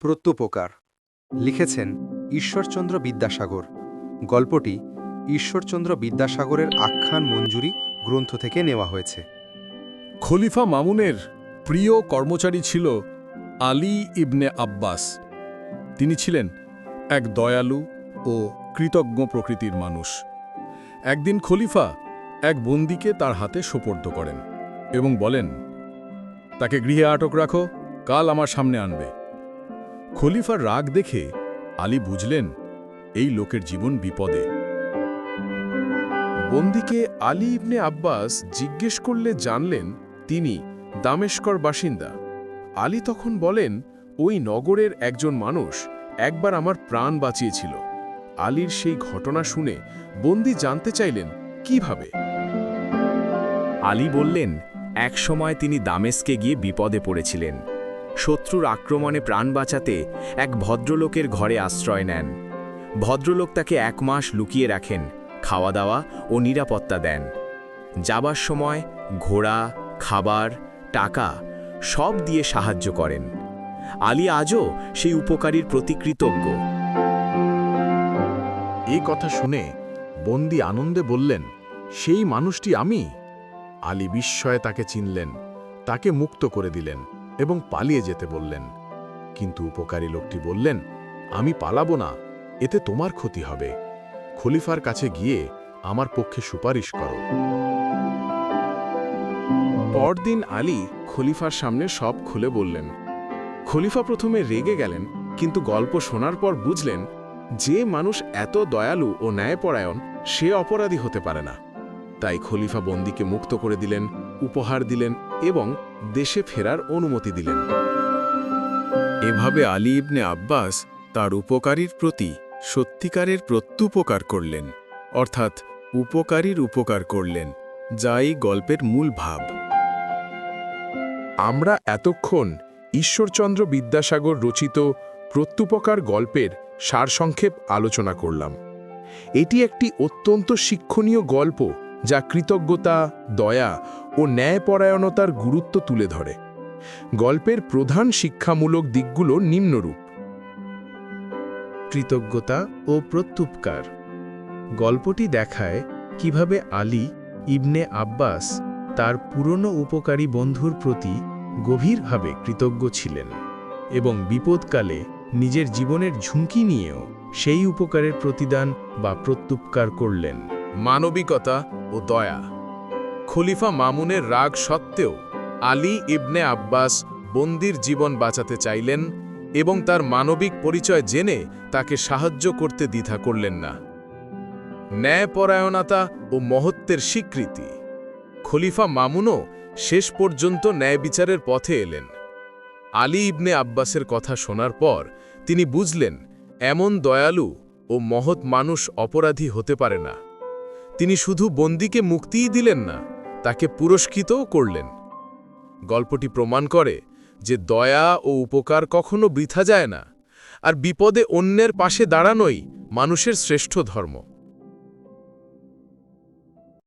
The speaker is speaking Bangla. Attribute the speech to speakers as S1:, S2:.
S1: প্রত্যুপকার। লিখেছেন ঈশ্বরচন্দ্র বিদ্যাসাগর। গল্পটি ঈশ্বরচন্দ্র বিদ্যাসাগরের আখ্যান মঞ্জুরি গ্রন্থ থেকে নেওয়া হয়েছে।
S2: খলিফা মামুনের প্রিয় কর্মচারী ছিল আলী ইবনে আব্বাস। তিনি ছিলেন এক দয়ালু ও কৃতজ্ঞ প্রকৃতির মানুষ। একদিন খলিফা এক বন্দিকে তার হাতে সোপর্দ করেন এবং বলেন, তাকে গৃহে আটক রাখো, কাল আমার সামনে আনবে। খলিফার রাগ দেখে আলী বুঝলেন, এই লোকের জীবন বিপদে।
S3: বন্দিকে আলী ইবনে আব্বাস জিজ্ঞেস করলে জানলেন, তিনি দামেস্কর বাসিন্দা। আলী তখন বলেন, ওই নগরের একজন মানুষ একবার আমার প্রাণ বাঁচিয়েছিল। আলীর সেই ঘটনা শুনে বন্দি জানতে চাইলেন, কীভাবে?
S4: আলী বললেন এক সময় তিনি দামেস্কে গিয়ে বিপদে পড়েছিলেন। শত্রুর আক্রমণে প্রাণ বাঁচাতে এক ভদ্রলোকের ঘরে আশ্রয় নেন। ভদ্রলোক তাকে এক মাস লুকিয়ে রাখেন খাওয়া দাওয়া ও নিরাপত্তা দেন। যাবার সময় ঘোড়া, খাবার, টাকা সব দিয়ে সাহায্য করেন। আলী আজও সেই উপকারীর প্রতি কৃতজ্ঞ
S3: এই কথা শুনে বন্দি আনন্দে বললেন, সেই মানুষটি আমি? আলী বিস্ময়ে তাকে চিনলেন, তাকে মুক্ত করে দিলেন। এবং পালিয়ে যেতে বললেন। কিন্তু উপকারী লোকটি বললেন, আমি পালাবো না, এতে তোমার ক্ষতি হবে। খলিফার কাছে গিয়ে আমার পক্ষে সুপারিশ করো। পরদিন আলী খলিফার সামনে সব খুলে বললেন, খলিফা প্রথমে রেগে গেলেন, কিন্তু গল্প শোনার পর বুঝলেন, যে মানুষ এত দয়ালু ও ন্যায়পরায়ণ, সে অপরাধী হতে পারে না। তাই খলিফা বন্দিকে মুক্ত করে দিলেন, উপহার দিলেন এবং দেশে ফেরার অনুমতি দিলেন।
S2: এভাবে আলী ইবনে আব্বাস তার উপকারীর প্রতি সত্যিকারের প্রত্যুপকার করলেন, অর্থাৎ উপকারীর উপকার করলেন, যা এই গল্পের মূল ভাব।
S3: আমরা এতক্ষণ ঈশ্বরচন্দ্র বিদ্যাসাগর রচিত প্রত্যুপকার গল্পের সারসংক্ষেপ আলোচনা করলাম। এটি একটি অত্যন্ত শিক্ষণীয় গল্প যা কৃতজ্ঞতা, দয়া ও ন্যায়পরায়ণতার গুরুত্ব তুলে ধরে। গল্পের প্রধান শিক্ষামূলক দিকগুলো নিম্নরূপ।
S5: কৃতজ্ঞতা ও প্রত্যুপকার। গল্পটি দেখায় কীভাবে আলী ইবনে আব্বাস তার পুরনো উপকারী বন্ধুর প্রতি গভীরভাবে কৃতজ্ঞ ছিলেন এবং বিপদকালে নিজের জীবনের ঝুঁকি নিয়েও সেই উপকারের প্রতিদান বা প্রত্যুপকার করলেন।
S3: মানবিকতা ও দয়া। খলিফা মামুনের রাগ সত্ত্বেও আলী ইবনে আব্বাস বন্দির জীবন বাঁচাতে চাইলেন এবং তার মানবিক পরিচয় জেনে তাকে সাহায্য করতে দ্বিধা করলেন না। ন্যায়পরায়ণতা ও মহত্বের স্বীকৃতি। খলিফা মামুনও শেষ পর্যন্ত ন্যায় বিচারের পথে এলেন। আলী ইবনে আব্বাসের কথা শোনার পর তিনি বুঝলেন, এমন দয়ালু ও মহৎ মানুষ অপরাধী হতে পারে না। তিনি শুধু বন্দিকে মুক্তিই দিলেন না, তাকে পুরস্কৃতও করলেন। গল্পটি প্রমাণ করে যে দয়া ও উপকার কখনো বৃথা যায় না, আর বিপদে অন্যের পাশে দাঁড়ানোই মানুষের শ্রেষ্ঠ ধর্ম।